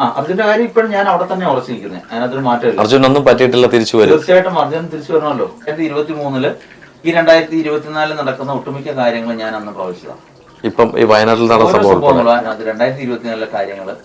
അർജുന്റെ കാര്യം ഇപ്പോഴും ഞാൻ അവിടെ തന്നെ ഉറച്ചിരിക്കുന്നത് അതിനകത്തൊരു മാറ്റമില്ല. അർജുനൊന്നും പറ്റിയിട്ടില്ല തിരിച്ചു വരും. തീർച്ചയായിട്ടും അർജുൻ തിരിച്ചു വരണമല്ലോ. രണ്ടായിരത്തി ഇരുപത്തി മൂന്നിൽ ഈ രണ്ടായിരത്തി ഇരുപത്തിനാലിൽ നടക്കുന്ന ഒട്ടുമിക്ക കാര്യങ്ങൾ ഞാൻ അന്ന് പ്രവചിച്ചതാണ്. ഇപ്പം ഈ വയനാട്ടിൽ നടന്ന സംഭവം രണ്ടായിരത്തി ഇരുപത്തിനാലിലെ കാര്യങ്ങൾ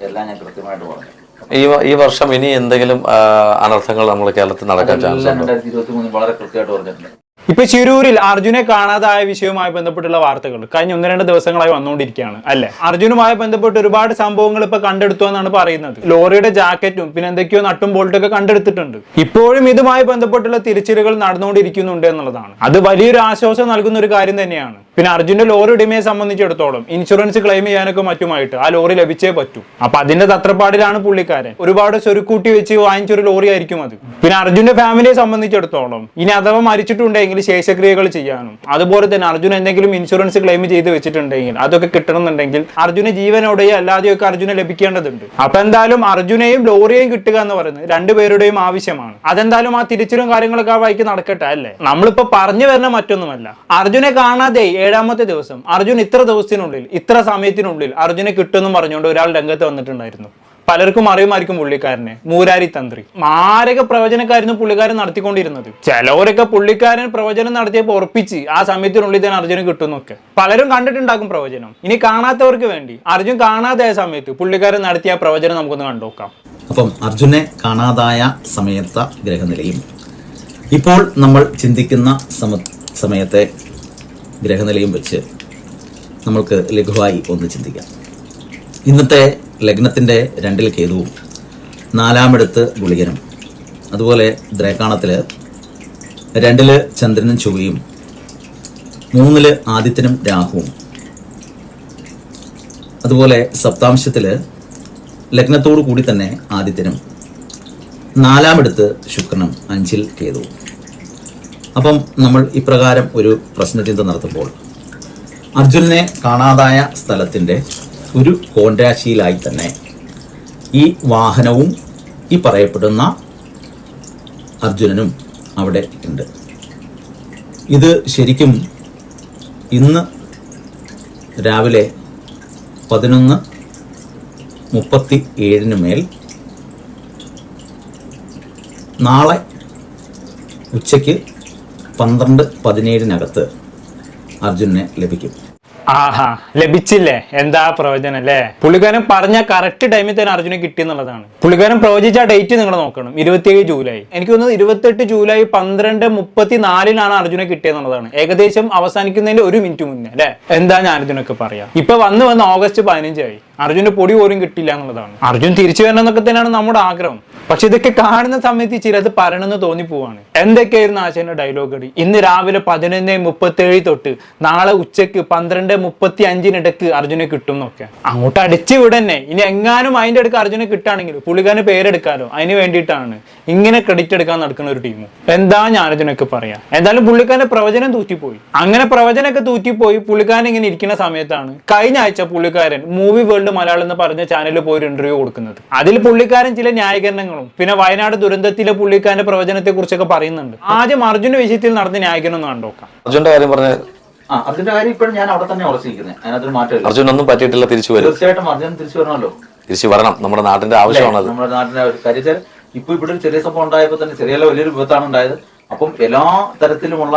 എല്ലാം ഞാൻ കൃത്യമായിട്ട് പറഞ്ഞു. ഈ വ- ഈ വർഷം ഇനി എന്തെങ്കിലും ആ, അനർത്ഥങ്ങൾ നമ്മുടെ കേരളത്തിൽ നടക്കാൻ ചാൻസ് എല്ലാം ഉണ്ടോ രണ്ടായിരത്തി ഇരുപത്തി മൂന്നിൽ വളരെ കൃത്യമായിട്ട് പറഞ്ഞിട്ടുണ്ട്. ഇപ്പൊ ശിരൂരിൽ അർജുനെ കാണാതായ വിഷയവുമായി ബന്ധപ്പെട്ടുള്ള വാർത്തകൾ കഴിഞ്ഞ ഒന്ന് രണ്ട് ദിവസങ്ങളായി വന്നുകൊണ്ടിരിക്കുകയാണ് അല്ലെ? അർജുനുമായി ബന്ധപ്പെട്ട് ഒരുപാട് സംഭവങ്ങൾ ഇപ്പൊ കണ്ടെടുത്തു എന്നാണ് പറയുന്നത്. ലോറിയുടെ ജാക്കറ്റും പിന്നെ എന്തൊക്കെയോ നട്ടും ബോൾട്ടും ഒക്കെ കണ്ടെടുത്തിട്ടുണ്ട്. ഇപ്പോഴും ഇതുമായി ബന്ധപ്പെട്ടുള്ള തിരിച്ചിലുകൾ നടന്നുകൊണ്ടിരിക്കുന്നുണ്ട് എന്നുള്ളതാണ്. അത് വലിയൊരു ആശ്വാസം നൽകുന്ന ഒരു കാര്യം തന്നെയാണ്. പിന്നെ അർജുന്റെ ലോറി ഉടമയെ സംബന്ധിച്ചിടത്തോളം ഇൻഷുറൻസ് ക്ലെയിം ചെയ്യാനൊക്കെ മറ്റുമായിട്ട് ആ ലോറി ലഭിച്ചേ പറ്റൂ. അപ്പൊ അതിന്റെ തത്രപ്പാടിലാണ് പുള്ളിക്കാരൻ. ഒരുപാട് സ്വരുക്കൂട്ടി വെച്ച് വാങ്ങിച്ചൊരു ലോറി ആയിരിക്കും അത്. പിന്നെ അർജുന്റെ ഫാമിലിയെ സംബന്ധിച്ചിടത്തോളം ഇനി അഥവാ മരിച്ചിട്ടുണ്ടെങ്കിൽ ശേഷക്രിയകൾ ചെയ്യാനും അതുപോലെ തന്നെ അർജുൻ എന്തെങ്കിലും ഇൻഷുറൻസ് ക്ലെയിം ചെയ്ത് വെച്ചിട്ടുണ്ടെങ്കിൽ അതൊക്കെ കിട്ടണമെന്നുണ്ടെങ്കിൽ അർജുന ജീവനോടെയോ അല്ലാതെയൊക്കെ അർജുനെ ലഭിക്കേണ്ടതുണ്ട്. അപ്പൊ എന്തായാലും അർജുനെയും ലോറിയെയും കിട്ടുക എന്ന് പറയുന്നത് രണ്ടുപേരുടെയും ആവശ്യമാണ്. അതെന്തായാലും ആ തിരിച്ചിലും കാര്യങ്ങളൊക്കെ ആ വഴിക്ക് നടക്കട്ടെ അല്ലേ? നമ്മളിപ്പോ പറഞ്ഞു വരുന്ന മറ്റൊന്നുമല്ല. അർജുനെ കാണാതെ ഏഴാമത്തെ ദിവസം അർജുൻ ഇത്ര ദിവസത്തിനുള്ളിൽ ഇത്ര സമയത്തിനുള്ളിൽ അർജുനെ കിട്ടുമെന്നും പറഞ്ഞുകൊണ്ട് ഒരാൾ രംഗത്ത് വന്നിട്ടുണ്ടായിരുന്നു. പലർക്കും അറിയുമായിരിക്കും പുള്ളിക്കാരനെ. മൂരാരി തന്ത്രി. മാരക പ്രവചനക്കായിരുന്നു പുള്ളിക്കാരൻ നടത്തിക്കൊണ്ടിരുന്നത്. ചിലവരൊക്കെ പുള്ളിക്കാരൻ പ്രവചനം നടത്തിയപ്പോൾ ഉറപ്പിച്ച് ആ സമയത്തിനുള്ളിൽ തന്നെ അർജുനെ കിട്ടുന്നൊക്കെ പലരും കണ്ടിട്ടുണ്ടാക്കും പ്രവചനം. ഇനി കാണാത്തവർക്ക് വേണ്ടി അർജുൻ കാണാതായ സമയത്ത് പുള്ളിക്കാരൻ നടത്തിയ പ്രവചനം നമുക്കൊന്ന് കണ്ടുനോക്കാം അപ്പം അർജുനെ കാണാതായ സമയത്ത ഗ്രഹനിലയും ഇപ്പോൾ നമ്മൾ ചിന്തിക്കുന്ന സമ സമയത്തെ ഗ്രഹനിലയും വെച്ച് നമ്മൾക്ക് ലഘുവായി ഒന്ന് ചിന്തിക്കാം. ഇന്നത്തെ ലഗ്നത്തിന്റെ രണ്ടിൽ കേതുവും നാലാമിടത്ത് ഗുളികനും. അതുപോലെ ദ്രേക്കാണത്തിൽ രണ്ടിൽ ചന്ദ്രനും ചൊവ്വയും മൂന്നിൽ ആദിത്യനും രാഹുവും. അതുപോലെ സപ്താംശത്തിൽ ലഗ്നത്തോടു കൂടി തന്നെ ആദിത്യനും നാലാമിടത്ത് ശുക്രനും അഞ്ചിൽ കേതുവും. അപ്പം നമ്മൾ ഇപ്രകാരം ഒരു പ്രശ്നചിന്ത നടത്തുമ്പോൾ അർജുനെ കാണാതായ സ്ഥലത്തിന്റെ ഒരു കോൺരാശിയിലായി തന്നെ ഈ വാഹനവും ഈ പറയപ്പെടുന്ന അർജുനനും അവിടെ ഉണ്ട്. ഇത് ശരിക്കും ഇന്ന് രാവിലെ പതിനൊന്ന് മുപ്പത്തി ഏഴിന് മേൽ നാളെ ഉച്ചയ്ക്ക് പന്ത്രണ്ട് പതിനേഴിനകത്ത് അർജുനെ ലഭിക്കും. ആഹാ ലഭിച്ചില്ലേ? എന്താ പ്രവചനം അല്ലേ? പുള്ളിക്കാരൻ പറഞ്ഞ കറക്റ്റ് ടൈമിൽ തന്നെ അർജുനെ കിട്ടി എന്നുള്ളതാണ്. പുള്ളിക്കാരൻ പ്രവചിച്ച ഡേറ്റ് നിങ്ങൾ നോക്കണം ഇരുപത്തിയേഴ് ജൂലൈ. എനിക്ക് തോന്നുന്നു ഇരുപത്തെട്ട് ജൂലൈ പന്ത്രണ്ട് മുപ്പത്തി നാലിനാണ് അർജുനെ കിട്ടിയെന്നുള്ളതാണ് ഏകദേശം അവസാനിക്കുന്നതിന്റെ ഒരു മിനിറ്റ് മുന്നേ അല്ലെ? എന്താ ഞാൻ അർജുനൊക്കെ പറയാ? ഇപ്പൊ വന്ന് വന്ന് ഓഗസ്റ്റ് പതിനഞ്ചായി. അർജുന്റെ പൊടി പോലും കിട്ടില്ല എന്നുള്ളതാണ്. അർജുൻ തിരിച്ചു വരണം എന്നൊക്കെ തന്നെയാണ് നമ്മുടെ ആഗ്രഹം. പക്ഷെ ഇതൊക്കെ കാണുന്ന സമയത്ത് ചിലത് പറയണമെന്ന് തോന്നിപ്പോവാണ് എന്തൊക്കെയായിരുന്നു ആശാന്റെ ഡയലോഗ് അടി ഇന്ന് രാവിലെ പതിനൊന്ന് മുപ്പത്തി ഏഴ് തൊട്ട് നാളെ ഉച്ചയ്ക്ക് പന്ത്രണ്ട് മുപ്പത്തി അഞ്ചിനിടക്ക് അർജുനെ കിട്ടും എന്നൊക്കെ. അങ്ങോട്ട് അടിച്ച് വിടന്നെ. ഇനി എങ്ങാനും അതിന്റെ അടുക്ക് അർജുനെ കിട്ടുകയാണെങ്കിൽ പുള്ളിക്കാരന് പേരെടുക്കാലോ. അതിന് വേണ്ടിയിട്ടാണ് ഇങ്ങനെ ക്രെഡിറ്റ് എടുക്കാൻ നടക്കുന്ന ഒരു ടീം എന്താ ഞാൻ അർജുനൊക്കെ പറയാം? എന്തായാലും പുള്ളിക്കാരന്റെ പ്രവചനം തൂറ്റിപ്പോയി. അങ്ങനെ പ്രവചനമൊക്കെ തൂറ്റിപ്പോയി പുള്ളിക്കാരൻ ഇങ്ങനെ ഇരിക്കുന്ന സമയത്താണ് കഴിഞ്ഞ ആഴ്ച പുള്ളിക്കാരൻ മൂവി വേൾഡ് മലയാളം എന്ന് പറഞ്ഞ ചാനലിൽ പോയി ഒരു ഇന്റർവ്യൂ കൊടുക്കുന്നത്. അതിൽ പുള്ളിക്കാരൻ ചില ന്യായീകരണങ്ങളും പിന്നെ വയനാട് ദുരന്തത്തിലെ പുള്ളിക്കാരന്റെ പ്രവചനത്തെ കുറിച്ചൊക്കെ പറയുന്നുണ്ട്. ആദ്യം അർജുന്റെ വിഷയത്തിൽ നടന്ന ന്യായീകരണം ഒന്ന് കണ്ടോക്കാം അർജുന്റെ കാര്യം പറഞ്ഞ ആ അർജുന്റെ കാര്യം ഇപ്പോഴും ഞാൻ അവിടെ തന്നെ ഉറച്ചിരിക്കുന്നത് അതിനകത്തൊരു മാറ്റമില്ല. അർജുനൊന്നും പറ്റിയിട്ടില്ല തിരിച്ചു വരും. തീർച്ചയായിട്ടും അർജുൻ തിരിച്ചു വരണമല്ലോ. തിരിച്ചു വരണം. നമ്മുടെ നാട്ടിന്റെ ആവശ്യമാണത്. നമ്മുടെ നാട്ടിന്റെ ഒരു കാര്യം ഇപ്പൊ ഇവിടെ ഒരു ചെറിയ സംഭവം ഉണ്ടായപ്പോൾ തന്നെ ചെറിയ വലിയൊരു വിപത്താണ് ഉണ്ടായത്. അപ്പം എല്ലാ തരത്തിലുമുള്ള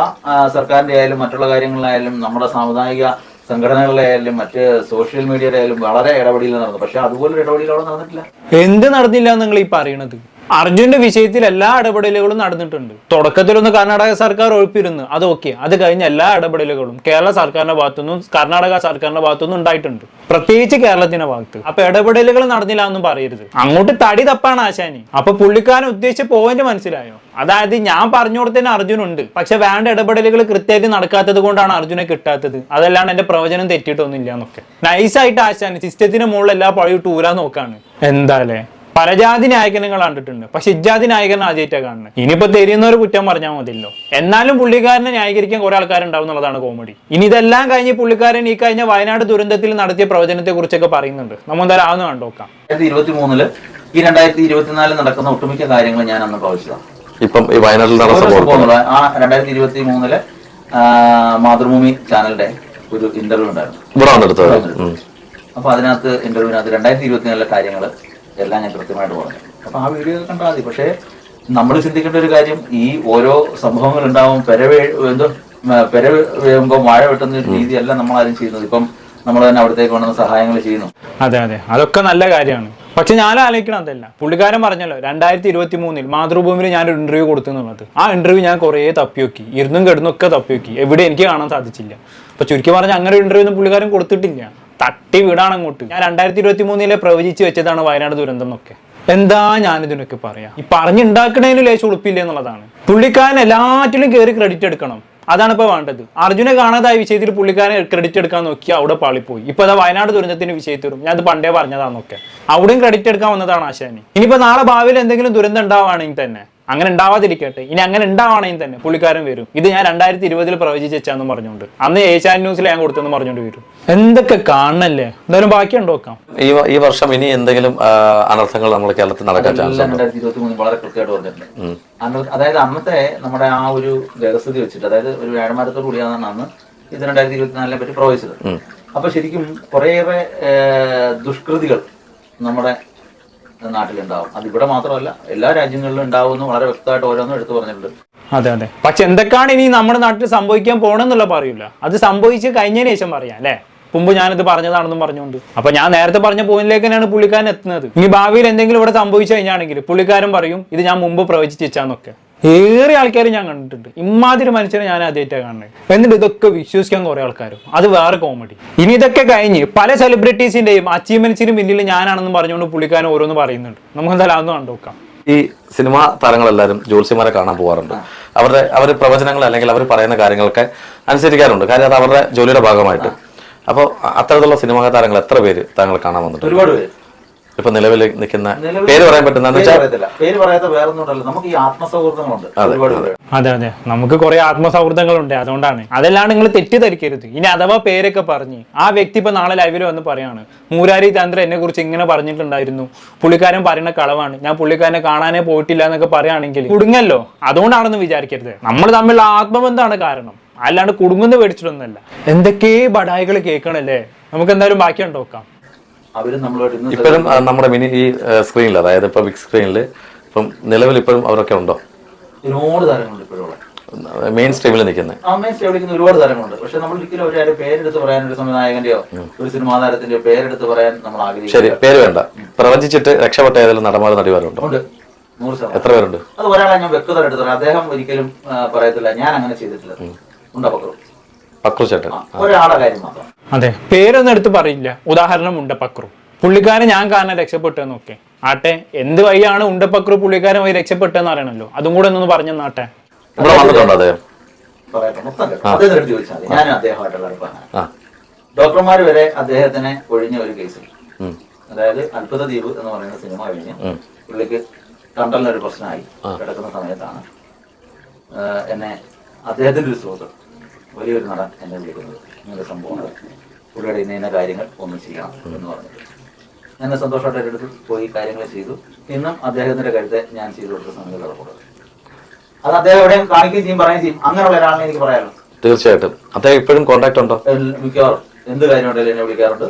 സർക്കാരിന്റെ ആയാലും മറ്റുള്ള കാര്യങ്ങളിലായാലും നമ്മുടെ സാമുദായിക സംഘടനകളിലായാലും മറ്റ് സോഷ്യൽ മീഡിയയിലായാലും വളരെ ഇടപെടൽ നടന്നു. പക്ഷെ അതുപോലെ ഒരു ഇടപെടൽ അവിടെ നടന്നിട്ടില്ല. എന്ത് നടന്നില്ല നിങ്ങൾ ഈ പറയണത്? അർജുന്റെ വിഷയത്തിൽ എല്ലാ ഇടപെടലുകളും നടന്നിട്ടുണ്ട്. തുടക്കത്തിലൊന്ന് കർണാടക സർക്കാർ ഒഴിപ്പിരുന്നു. അത് ഓക്കെ. അത് കഴിഞ്ഞ എല്ലാ ഇടപെടലുകളും കേരള സർക്കാരിന്റെ ഭാഗത്തുനിന്നും കർണാടക സർക്കാരിന്റെ ഭാഗത്തുനിന്നും ഉണ്ടായിട്ടുണ്ട്. പ്രത്യേകിച്ച് കേരളത്തിന്റെ ഭാഗത്ത്. അപ്പൊ ഇടപെടലുകൾ നടന്നില്ല എന്നും പറയരുത്. അങ്ങോട്ട് തടി തപ്പാണ് ആശാനി. അപ്പൊ പുള്ളിക്കാരൻ ഉദ്ദേശിച്ച പോയിന്റ് മനസ്സിലായോ? അതായത് ഞാൻ പറഞ്ഞു കൊടുത്തതിന് അർജുനുണ്ട്. പക്ഷെ വേണ്ട ഇടപെടലുകൾ കൃത്യമായിട്ട് നടക്കാത്തത് കൊണ്ടാണ് അർജുനെ കിട്ടാത്തത്. അതല്ലാണ്ട് എന്റെ പ്രവചനം തെറ്റിയിട്ടൊന്നുമില്ല എന്നൊക്കെ. നൈസായിട്ട് ആശാനി സിസ്റ്റത്തിന് മുകളിൽ എല്ലാ പഴയ ടൂരാൻ നോക്കാണ്. എന്താല്ലേ പലജാതി നായകനങ്ങൾ കണ്ടിട്ടുണ്ട്. പക്ഷെ ഇജാതി നായകൻ ആദ്യമായിട്ടാണ് കാണുന്നത് ഇനിയിപ്പോ തെരിയുന്നവർ കുറ്റം പറഞ്ഞാൽ മതിയല്ലോ. എന്നാലും പുള്ളിക്കാരനെ ന്യായീകരിക്കാൻ കുറെ ആൾക്കാരുണ്ടാവും എന്നുള്ളതാണ് കോമഡി ഇനി ഇതെല്ലാം കഴിഞ്ഞ് പുള്ളിക്കാരൻ ഈ കഴിഞ്ഞ വയനാട് ദുരന്തത്തിൽ നടത്തിയ പ്രവചനത്തെ കുറിച്ചൊക്കെ പറയുന്നുണ്ട്. നമ്മൾ എന്തായാലും ആവുന്ന കണ്ടോക്കാം ഇരുപത്തി മൂന്നിൽ ഈ രണ്ടായിരത്തി ഇരുപത്തിനാലിൽ നടക്കുന്ന ഒട്ടുമിക്ക കാര്യങ്ങൾ ഞാൻ അന്ന് പ്രവചിച്ചതാണ് ഇപ്പം ഈ വയനാട്ടിൽ നടന്ന ആ രണ്ടായിരത്തി ഇരുപത്തി മൂന്നിൽ മാതൃഭൂമി ചാനലിന്റെ ഒരു ഇന്റർവ്യൂ ഉണ്ടായിരുന്നു. അപ്പൊ അതിനകത്ത് ഇന്റർവ്യൂവിനകത്ത് രണ്ടായിരത്തി ഇരുപത്തിനാലിലെ കാര്യങ്ങൾ എല്ലാം ഞാൻ കൃത്യമായിട്ട് പറഞ്ഞു. അപ്പൊ ആ വീഡിയോ കണ്ടാൽ മതി. പക്ഷേ നമ്മൾ ചിന്തിക്കേണ്ട ഒരു കാര്യം ഈ ഓരോ സംഭവങ്ങൾ ഉണ്ടാവും പെരവേ എന്തോ പെര വീഴുമ്പോൾ മഴ വെട്ടുന്ന ഒരു രീതിയല്ല നമ്മൾ ആരും ചെയ്യുന്നത്. ഇപ്പം നമ്മൾ തന്നെ അവിടത്തേക്ക് കൊണ്ടുവന്ന സഹായങ്ങൾ ചെയ്യുന്നു. അതെ അതെ. അതൊക്കെ നല്ല കാര്യമാണ്. പക്ഷെ ഞാൻ ആലോചിക്കണം അതല്ല. പുള്ളിക്കാരൻ പറഞ്ഞല്ലോ രണ്ടായിരത്തി ഇരുപത്തി മൂന്നിൽ മാതൃഭൂമിയിൽ ഞാനൊരു ഇന്റർവ്യൂ കൊടുത്തു എന്നുള്ളത് ആ ഇന്റർവ്യൂ ഞാൻ കുറേ തപ്പിയോക്കി. ഇരുന്നും കിടന്നും ഒക്കെ തപ്പിയോക്കി. എവിടെ എനിക്ക് കാണാൻ സാധിച്ചില്ല. അപ്പൊ ചുരുക്കി പറഞ്ഞാൽ അങ്ങനെ ഒരു ഇന്റർവ്യൂ ഒന്നും പുള്ളിക്കാരൻ കൊടുത്തിട്ടില്ല. തട്ടി വീടാണ് അങ്ങോട്ട്. ഞാൻ രണ്ടായിരത്തി ഇരുപത്തി മൂന്നിലെ പ്രവചിച്ച് വെച്ചതാണ് വയനാട് ദുരന്തം എന്നൊക്കെ. എന്താ ഞാനിതിനൊക്കെ പറയാം? ഈ പറഞ്ഞുണ്ടാക്കണേന് ലേശം ഉളുപ്പില്ല എന്നുള്ളതാണ്. പുള്ളിക്കാരൻ എല്ലാറ്റിലും കയറി ക്രെഡിറ്റ് എടുക്കണം. അതാണ് ഇപ്പൊ വേണ്ടത്. അർജുനെ കാണാതായ വിഷയത്തിൽ പുള്ളിക്കാരനെ ക്രെഡിറ്റ് എടുക്കാൻ നോക്കി അവിടെ പാളിപ്പോയി. ഇപ്പൊ അതാ വയനാട് ദുരന്തത്തിന്റെ വിഷയത്തിലും ഞാൻ അത് പണ്ടേ പറഞ്ഞതാന്നൊക്കെ. അവിടെയും ക്രെഡിറ്റ് എടുക്കാൻ വന്നതാണ് ആശാനി. ഇനിയിപ്പോ നാളെ ഭാവിയിൽ എന്തെങ്കിലും ദുരന്തം ഉണ്ടാവുകയാണെങ്കിൽ തന്നെ അങ്ങനെ ഉണ്ടാവാതിരിക്കട്ടെ. ഇനി അങ്ങനെ ഉണ്ടാവണമെങ്കിൽ തന്നെ പുള്ളിക്കാരൻ വരും. ഇത് ഞാൻ രണ്ടായിരത്തി ഇരുപതിൽ പ്രവചിച്ച് വെച്ചാന്ന് പറഞ്ഞുകൊണ്ട്. അന്ന് ഏഷ്യാൻ ന്യൂസിൽ ഞാൻ കൊടുത്തെന്ന് പറഞ്ഞുകൊണ്ട് വരും. എന്തൊക്കെ കാണണല്ലേ? എന്തായാലും ബാക്കിയുണ്ടോ ഉണ്ടോക്കാം ഈ ഈ വർഷം ഇനി എന്തെങ്കിലും അനർത്ഥങ്ങൾ നമ്മുടെ കേരളത്തിൽ നടക്കാൻ ചാൻസ് രണ്ടായിരത്തി ഇരുപത്തി വളരെ കൃത്യമായിട്ട് പറഞ്ഞിട്ടുണ്ട്. അതായത് അന്നത്തെ നമ്മുടെ ആ ഒരു വ്യവസ്ഥ വെച്ചിട്ട് അതായത് ഒരു വ്യാഴമാരത്തോടു കൂടിയാണ് അന്ന് ഇത് രണ്ടായിരത്തി ഇരുപത്തിനാലിനെ പറ്റി പ്രവചിച്ചത്. അപ്പൊ ശരിക്കും കുറേയേറെ ദുഷ്കൃതികൾ നമ്മുടെ നാട്ടിലുണ്ടാവും. അത് ഇവിടെ മാത്രമല്ല എല്ലാ രാജ്യങ്ങളിലും ഉണ്ടാവുമെന്ന് വളരെ വ്യക്തമായിട്ട് ഓരോന്നും എടുത്തു പറഞ്ഞിട്ടുണ്ട്. അതെ അതെ. പക്ഷെ എന്തൊക്കെയാണ് ഇനി നമ്മുടെ നാട്ടിൽ സംഭവിക്കാൻ പോണെന്നുള്ള പറയൂല. അത് സംഭവിച്ച് കഴിഞ്ഞതിന് ശേഷം പറയാം അല്ലേ? മുമ്പ് ഞാനിത് പറഞ്ഞതാണെന്നും പറഞ്ഞുകൊണ്ട്. അപ്പൊ ഞാൻ നേരത്തെ പറഞ്ഞ പോയിന്റിലേക്ക് തന്നെയാണ് പുള്ളിക്കാരൻ എത്തുന്നത്. ഇനി ഭാവിയിൽ എന്തെങ്കിലും ഇവിടെ സംഭവിച്ചു കഴിഞ്ഞാണെങ്കിൽ പുള്ളിക്കാരൻ പറയും ഇത് ഞാൻ മുമ്പ് പ്രവചിച്ച് വെച്ചാന്നൊക്കെ. ഏറെ ആൾക്കാർ ഞാൻ കണ്ടിട്ടുണ്ട്. ഇമാതിരി മനുഷ്യരെ ഞാൻ ആദ്യമായിട്ടാണ് കാണുന്നത്. എന്നിട്ട് ഇതൊക്കെ വിശ്വസിക്കാൻ കുറെ ആൾക്കാരും. അത് വേറെ കോമഡി ഇനി ഇതൊക്കെ കഴിഞ്ഞ് പല സെലിബ്രിറ്റീസിന്റെയും അച്ചീവ്മെന്റ്സിനും പിന്നിൽ ഞാനാണെന്ന് പറഞ്ഞുകൊണ്ട് പുള്ളിക്കാരൻ ഓരോന്ന് പറയുന്നുണ്ട്. നമുക്ക് എന്തായാലും അതൊന്നും കണ്ടു നോക്കാം. ഈ സിനിമാ താരങ്ങളെല്ലാവരും ജ്യോത്സ്യന്മാരെ കാണാൻ പോകാറുണ്ട് അവരുടെ അവർ പ്രവചനങ്ങൾ അല്ലെങ്കിൽ അവർ പറയുന്ന കാര്യങ്ങളൊക്കെ അനുസരിക്കാറുണ്ട്. കാര്യം അത് അവരുടെ ജോലിയുടെ ഭാഗമായിട്ട്. അപ്പോൾ അത്തരത്തിലുള്ള സിനിമാ താരങ്ങൾ എത്ര പേര് താങ്കൾ കാണാൻ വന്നിട്ടുണ്ട്? ഒരുപാട് പേര്. ഇപ്പൊ നിലവിൽ നിൽക്കുന്ന പേര് പറയാൻ പറ്റുന്ന പേര് പറയാത്ത വേറെ നമുക്ക് ഈ ആത്മസൗഹൃദങ്ങളുണ്ട്. അതെ. അതെ നമുക്ക് കുറെ ആത്മസൗഹൃദങ്ങളുണ്ട്. അതുകൊണ്ടാണ്. അതെല്ലാം നിങ്ങൾ തെറ്റിദ്ധരിക്കരുത്. ഇനി അഥവാ പേരൊക്കെ പറഞ്ഞ് ആ വ്യക്തി ഇപ്പൊ നാളെ ലൈവിൽ വന്ന് പറയാണ് മൂരാരി തന്ത്ര എന്നെ കുറിച്ച് ഇങ്ങനെ പറഞ്ഞിട്ടുണ്ടായിരുന്നു. പുള്ളിക്കാരൻ പറയുന്ന കളവാണ്. ഞാൻ പുള്ളിക്കാരനെ കാണാനേ പോയിട്ടില്ല എന്നൊക്കെ പറയുകയാണെങ്കിൽ കുടുങ്ങല്ലോ. അതുകൊണ്ടാണെന്ന് വിചാരിക്കരുത്. നമ്മൾ തമ്മിലുള്ള ആത്മബന്ധമാണ് കാരണം. അല്ലാണ്ട് കുടുങ്ങുന്ന പേടിച്ചിട്ടൊന്നുമല്ല. എന്തൊക്കെ ബടായികൾ കേൾക്കണല്ലേ? നമുക്ക് എന്തായാലും ബാക്കി നോക്കാം. അവരും നമ്മളോട് ഇപ്പോഴും ആ, നമ്മുടെ മിനി ഈ സ്ക്രീനിൽ അതായത് ഇപ്പൊ ബിഗ് സ്ക്രീനിൽ ഇപ്പം നിലവിൽ ഇപ്പോഴും അവരൊക്കെ ഉണ്ടോ? ഒരുപാട് താരങ്ങളുണ്ട് ഇപ്പോഴുള്ള മെയിൻ സ്ട്രീമിൽ നിൽക്കുന്നത് അമ്മയെ നിൽക്കുന്ന ഒരുപാട് താരങ്ങളുണ്ട്. പക്ഷെ നമ്മൾ ഒരിക്കലും ഒരു പേരെടുത്ത് പറയാൻ ഒരു സംവിധായകന്റെയോ ഒരു സിനിമാ താരത്തിന്റെയോ പേരെടുത്ത് പറയാൻ നമ്മൾ ശരി പേര് വേണ്ട. പ്രവചിച്ചിട്ട് രക്ഷപ്പെട്ട ഏതെങ്കിലും നടന്മാർ നടിമാരുണ്ടോ ഉണ്ട്? എത്ര പേരുണ്ട്? അത് ഒരാളെ ഞാൻ വ്യക്തത എടുത്തു അദ്ദേഹം ഒരിക്കലും പറയത്തില്ല. ഞാൻ അങ്ങനെ ചെയ്തിട്ടില്ല. ഉണ്ടപ്പക്കം പക്രു ചേട്ടൻ. ഒരാളെ കാര്യം മാത്രം. അതെ. പേരൊന്നും എടുത്ത് പറയില്ല. ഉദാഹരണം ഉണ്ടപ്പക്രു. പുള്ളിക്കാരൻ ഞാൻ കാരണം രക്ഷപ്പെട്ടെന്നൊക്കെ ആട്ടെ എന്ത് വഴിയാണ് ഉണ്ടപ്പക്രു പുള്ളിക്കാരൻ വഴി രക്ഷപ്പെട്ടെന്ന് അറിയണല്ലോ. അതും കൂടെ ഒന്ന് പറഞ്ഞു നാട്ടെ ഇവിടെ വന്നിട്ടുണ്ടോ അദ്ദേഹം? ചോദിച്ചാൽ മതി. ഞാനും അദ്ദേഹമായിട്ടുള്ള അടുപ്പാണ്. ഡോക്ടർമാർ വരെ അദ്ദേഹത്തിനെ ഒഴിഞ്ഞ ഒരു കേസിൽ. അതായത് അത്ഭുത ദ്വീപ് എന്ന് പറയുന്ന സിനിമ കഴിഞ്ഞ് പുള്ളിക്ക് കണ്ടലിനൊരു പ്രശ്നമായി കിടക്കുന്ന സമയത്താണ് എന്നെ അദ്ദേഹത്തിന്റെ ഒരു സുഹൃത്ത് വലിയൊരു നടൻ എന്നെ വിളിക്കുന്നത്. ഇങ്ങനൊരു സംഭവങ്ങൾ പുള്ളിയുടെ ഇന്ന ഇന്ന കാര്യങ്ങൾ ഒന്ന് ചെയ്യണം എന്ന് പറഞ്ഞു. എന്നെ സന്തോഷമായിട്ട് എന്റെ അടുത്ത് പോയി കാര്യങ്ങൾ ചെയ്തു. ഇന്നും അദ്ദേഹത്തിന്റെ കരുത്തെ ഞാൻ ചെയ്തു കൊടുത്ത സമയത്ത് കിടക്കുന്നത് അത് അദ്ദേഹം എവിടെയും കാണിക്കുകയും ചെയ്യും പറയുകയും ചെയ്യും. അങ്ങനെയുള്ള ഒരാളിനെ എനിക്ക് പറയാമല്ലോ തീർച്ചയായിട്ടും. അദ്ദേഹം ഇപ്പോഴും കോൺടാക്ട് ഉണ്ടോ? മിക്കവാറും എന്ത് കാര്യമുണ്ടെങ്കിലും എന്നെ വിളിക്കാറുണ്ട്.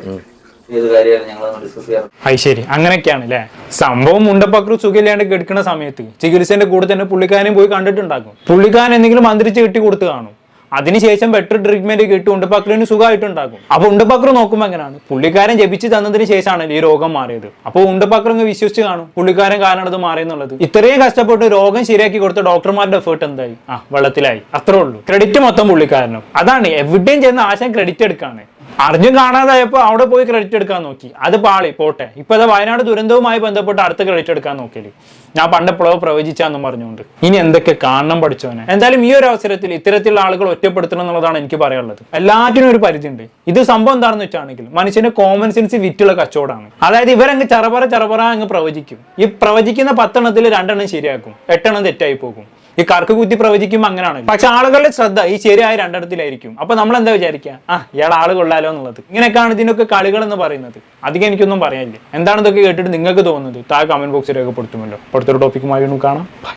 ഏത് കാര്യമായാലും ഞങ്ങൾ ഡിസ്കസ് ചെയ്യാറുണ്ട്. അത് ശരി. അങ്ങനെയൊക്കെയാണ് അല്ലേ സംഭവം മുണ്ടപ്പക്രു സുഖമില്ലാണ്ട് കിടക്കുന്ന സമയത്ത് ചികിത്സേന്റെ കൂടെ തന്നെ പുള്ളിക്കാരനെയും പോയി കണ്ടിട്ടുണ്ടാകും. പുള്ളിക്കാരൻ എന്തെങ്കിലും മന്ത്രിച്ച് കെട്ടി കൊടുത്ത് കാണും. അതിനുശേഷം ബെറ്റർ ട്രീറ്റ്മെന്റ് കിട്ടി ഉണ്ടപ്പാക്കലിന് സുഖമായിട്ടുണ്ടാകും. അപ്പൊ ഉണ്ടപ്പാക്കർ നോക്കുമ്പോൾ എങ്ങനെയാണ്? പുള്ളിക്കാരൻ ജപിച്ച് തന്നതിന് ശേഷമാണ് ഈ രോഗം മാറിയത്. അപ്പൊ ഉണ്ടപ്പാക്കർ അങ്ങ് വിശ്വസിച്ച് കാണും പുള്ളിക്കാരൻ കാരണം അത് മാറിയെന്നുള്ളത്. ഇത്രയും കഷ്ടപ്പെട്ട് രോഗം ശരിയാക്കി കൊടുത്ത ഡോക്ടർമാരുടെ എഫേർട്ട് എന്തായി? ആ വെള്ളത്തിലായി. അത്രേ ഉള്ളൂ. ക്രെഡിറ്റ് മൊത്തം പുള്ളിക്കാരനും. അതാണ് എവിടെയും ചെന്ന് ആശയം ക്രെഡിറ്റ് എടുക്കാണ്. അർജുൻ കാണാതായപ്പോ അവിടെ പോയി ക്രെഡിറ്റ് എടുക്കാൻ നോക്കി. അത് പാളി പോട്ടെ. ഇപ്പൊ അത് വയനാട് ദുരന്തവുമായി ബന്ധപ്പെട്ട് അടുത്ത ക്രെഡിറ്റ് എടുക്കാൻ നോക്കിയത് ഞാൻ പണ്ടെപ്പോഴോ പ്രവചിച്ചാന്നും പറഞ്ഞുകൊണ്ട്. ഇനി എന്തൊക്കെ കാണണം പഠിച്ചവനെ? എന്തായാലും ഈ ഒരു അവസരത്തിൽ ഇത്തരത്തിലുള്ള ആളുകൾ ഒറ്റപ്പെടുത്തണം എന്നുള്ളതാണ് എനിക്ക് പറയാനുള്ളത്. എല്ലാറ്റിനും ഒരു പരിധിയുണ്ട്. ഇത് സംഭവം എന്താണെന്ന് വെച്ചാണെങ്കിൽ മനുഷ്യന് കോമൺ സെൻസ് വിറ്റുള്ള കച്ചവടമാണ്. അതായത് ഇവരങ്ങ് ചറപറ ചറപറ അങ്ങ് പ്രവചിക്കും. ഈ പ്രവചിക്കുന്ന പത്തെണ്ണത്തിൽ രണ്ടെണ്ണം ശരിയാക്കും. എട്ടെണ്ണം തെറ്റായി പോകും. ഈ കർക്ക് കുത്തി പ്രവചിക്കുമ്പോൾ അങ്ങനെയാണ്. പക്ഷെ ആളുകളുടെ ശ്രദ്ധ ഈ ശരിയായ രണ്ടിടത്തിലായിരിക്കും. അപ്പൊ നമ്മൾ എന്താ വിചാരിക്കുക ആ ഇയാൾ ആൾ കൊള്ളാലോ എന്നുള്ളത്. ഇങ്ങനെയൊക്കെയാണ് ഇതിനൊക്കെ കളികൾ എന്ന് പറയുന്നത്. അധികം എനിക്കൊന്നും പറയാനില്ല. എന്താണ് ഇതൊക്കെ കേട്ടിട്ട് നിങ്ങൾക്ക് തോന്നുന്നത്? താഴെ കമന്റ് ബോക്സിൽ രേഖപ്പെടുത്തുമല്ലോ. അടുത്തൊരു ടോപ്പിക്കുമായി കാണാം.